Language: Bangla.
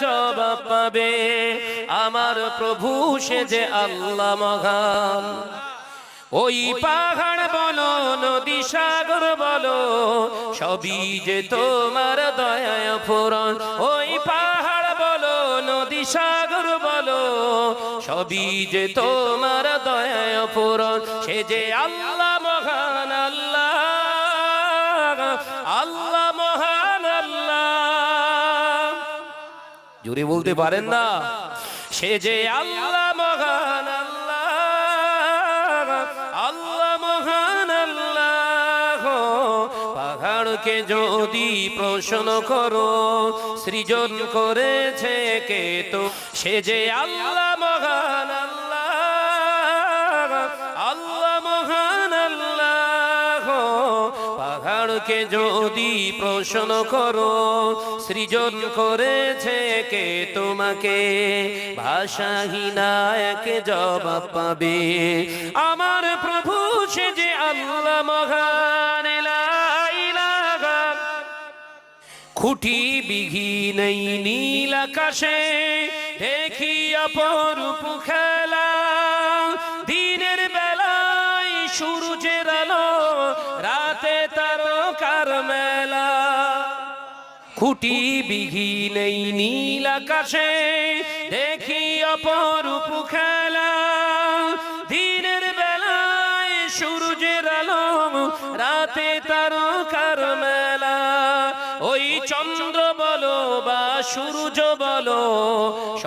জবাব পাবে। আমার প্রভু সে যে আল্লাহ মহান। ওই পাহাড় বলো, নদী সাগর বলো, সবই যে তোমার দয়ায় ফুরন ওই পাহাড় বলো, নদী সাগর বলো, সবই যে তোমার দয়ায় ফুরন সে যে আল্লাহ জুড়ে বলতে পারেন না। সে যে আল্লাহ মহান আল্লাহ। আল্লাহ মহান আল্লাহ। পাহাড়কে যদি প্রশ্ন করো সৃজন করেছে কে তো? সে যে আল্লাহ মহান পাহাড়কে যদি প্রশ্ন করো, সৃজন করেছে কে তোমাকে? ভাষাহীনা এক জবাব পাবে। আমার প্রভু সে যে আল্লাহ মহান খুঁটি বিঘিন নীল আকাশে দেখি অপরূপ খেলা। দিনের বেলায় সূর্যের আলো, রাতে তারকার মেলা। খুঁটি বিঘিন নীল আকাশে, দেখি অপরূপ খেলা। দিনের বেলায় সূর্যের আলো রাতে তারকার মেলা। ওই চন্দ্র বলো বা সূর্য বলো